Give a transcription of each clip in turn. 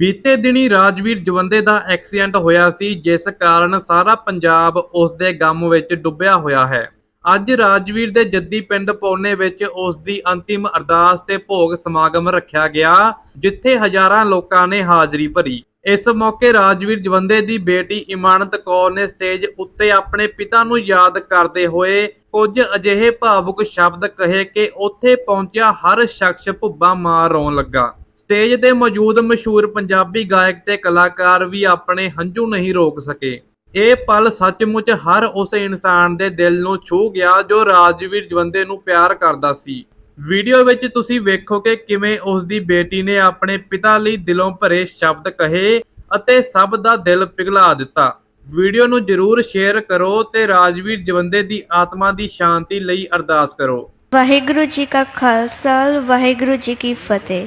ਬੀਤੇ ਦਿਨੀ ਰਾਜਵੀਰ ਜਵੰਦੇ ਦਾ ਐਕਸੀਡੈਂਟ ਹੋਇਆ ਸੀ, ਜਿਸ ਕਾਰਨ ਸਾਰਾ ਪੰਜਾਬ ਉਸ ਦੇ ਗਮ ਵਿੱਚ ਡੁੱਬਿਆ ਹੋਇਆ ਹੈ। ਅੱਜ ਰਾਜਵੀਰ ਦੇ ਜੱਦੀ ਪਿੰਡ ਪੌਨੇ ਵਿੱਚ ਉਸ ਦੀ ਅੰਤਿਮ ਅਰਦਾਸ ਤੇ ਭੋਗ ਸਮਾਗਮ ਰੱਖਿਆ ਗਿਆ, ਜਿੱਥੇ ਹਜ਼ਾਰਾਂ ਲੋਕਾਂ ਨੇ ਹਾਜ਼ਰੀ ਭਰੀ। ਇਸ ਮੌਕੇ ਰਾਜਵੀਰ ਜਵੰਦੇ ਦੀ ਬੇਟੀ ਇਮਾਨਤ ਕੌਰ ਨੇ ਸਟੇਜ ਉੱਤੇ ਆਪਣੇ ਪਿਤਾ ਨੂੰ ਯਾਦ ਕਰਦੇ ਹੋਏ ਕੁਝ ਅਜਿਹੇ ਭਾਵੁਕ ਸ਼ਬਦ ਕਹੇ ਕਿ ਉੱਥੇ ਪਹੁੰਚਿਆ ਹਰ ਸ਼ਖਸ ਭੁੱਬਾ ਮਾਰ ਰੋਣ ਲੱਗਾ। ਸਟੇਜ ਤੇ ਮੌਜੂਦ ਮਸ਼ਹੂਰ ਪੰਜਾਬੀ ਗਾਇਕ ਤੇ ਕਲਾਕਾਰ ਵੀ ਆਪਣੇ ਹੰਝੂ ਨਹੀਂ ਰੋਕ ਸਕੇ। ਇਹ ਪਲ ਸੱਚਮੁੱਚ ਹਰ ਉਸ ਇਨਸਾਨ ਦੇ ਦਿਲ ਨੂੰ ਛੂ ਗਿਆ ਜੋ ਰਾਜਵੀਰ ਜਵੰਦੇ ਨੂੰ ਪਿਆਰ ਕਰਦਾ ਸੀ। ਵੀਡੀਓ ਵਿੱਚ ਤੁਸੀਂ ਵੇਖੋਗੇ ਕਿਵੇਂ ਉਸ ਦੀ ਬੇਟੀ ਨੇ ਆਪਣੇ ਪਿਤਾ ਲਈ ਦਿਲੋਂ ਭਰੇ ਸ਼ਬਦ ਕਹੇ ਅਤੇ ਸਭ ਦਾ ਦਿਲ ਪਿਘਲਾ ਦਿੱਤਾ। ਵੀਡੀਓ ਨੂੰ ਜਰੂਰ ਸ਼ੇਅਰ ਕਰੋ ਤੇ ਰਾਜਵੀਰ ਜਵੰਦੇ ਦੀ ਆਤਮਾ ਦੀ ਸ਼ਾਂਤੀ ਲਈ ਅਰਦਾਸ ਕਰੋ। ਵਾਹਿਗੁਰੂ ਜੀ ਕਾ ਖਾਲਸਾ, ਵਾਹਿਗੁਰੂ ਜੀ ਕੀ ਫਤਿਹ।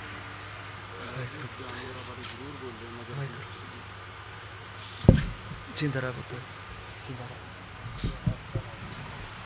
ਵਾਹਿਗੁਰੂ ਜਿੰਦਾ ਰਹਾ ਪੁੱਤ। ਜਿੰਦਾ ਰਹਾ।